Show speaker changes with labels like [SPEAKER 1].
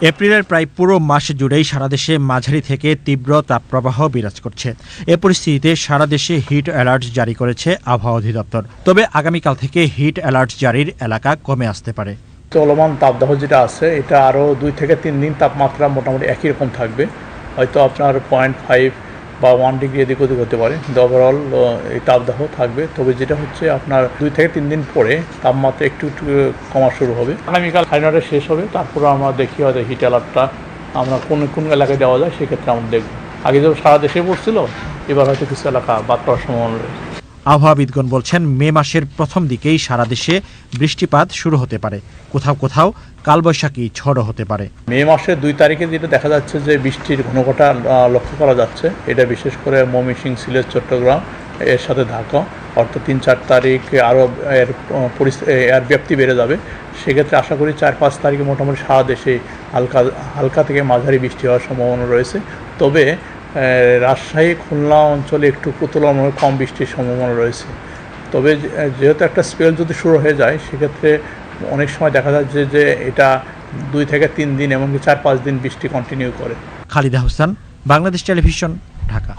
[SPEAKER 1] এপ্রিলের প্রায় পুরো মাস জুড়েই সারা দেশে মাঝারি থেকে তীব্র তাপপ্রবাহ বিরাজ করছে। এ পরিস্থিতিতে সারা দেশে হিট অ্যালার্ট জারি করেছে আবহাওয়া অধিদপ্তর। তবে আগামীকাল থেকে হিট অ্যালার্ট জারির এলাকা কমে আসতে পারে।
[SPEAKER 2] চলমান তাপদাহ যেটা আছে, এটা আরও দুই থেকে তিন দিন তাপমাত্রা মোটামুটি একই রকম থাকবে। হয়তো আপনার পয়েন্ট ফাইভ বা ওয়ান ডিগ্রি এদিক ওদিক হতে পারে। কিন্তু ওভারঅল এই তাপদাহ থাকবে। তবে যেটা হচ্ছে আপনার দুই থেকে তিন দিন পরে তাপমাত্রা একটু একটু কমা শুরু হবে। আগামীকাল ফাইনালটা শেষ হবে। তারপরে আমরা দেখি হয়তো হিট অ্যালার্টটা আমরা কোন কোন এলাকায় দেওয়া যায়, সেক্ষেত্রে আমরা দেখব। আগে যেমন সারা দেশে পড়ছিল, এবার হয়তো কিছু এলাকা বাদ পড়ার সম্ভাবনা রয়েছে।
[SPEAKER 1] আবহাওয়াবিদগণ বলছেন, মে মাসের প্রথম দিকেই সারা দেশে বৃষ্টিপাত শুরু হতে পারে। কোথাও কোথাও কালবৈশাখী ঝড়ও হতে পারে।
[SPEAKER 2] মে মাসের দুই তারিখে যেটা দেখা যাচ্ছে যে বৃষ্টির ঘনঘটা লক্ষ্য করা যাচ্ছে, এটা বিশেষ করে ময়মনসিং সিলেট, চট্টগ্রাম, এর সাথে ঢাকা। অর্থাৎ তিন চার তারিখ আরও এর এর ব্যাপ্তি বেড়ে যাবে। সেক্ষেত্রে আশা করি চার পাঁচ তারিখে মোটামুটি সারা দেশে হালকা হালকা থেকে মাঝারি বৃষ্টি হওয়ার সম্ভাবনা রয়েছে। তবে রাজশাহী, খুলনা অঞ্চলে একটু তুলনামূলক কম বৃষ্টির সম্ভাবনা রয়েছে। তবে যেহেতু একটা স্পেল যদি শুরু হয়ে যায়, সেক্ষেত্রে অনেক সময় দেখা যাচ্ছে যে, এটা দুই থেকে তিন দিন এমনকি চার পাঁচ দিন বৃষ্টি কন্টিনিউ করে।
[SPEAKER 1] খালিদা হোসেন, বাংলাদেশ টেলিভিশন, ঢাকা।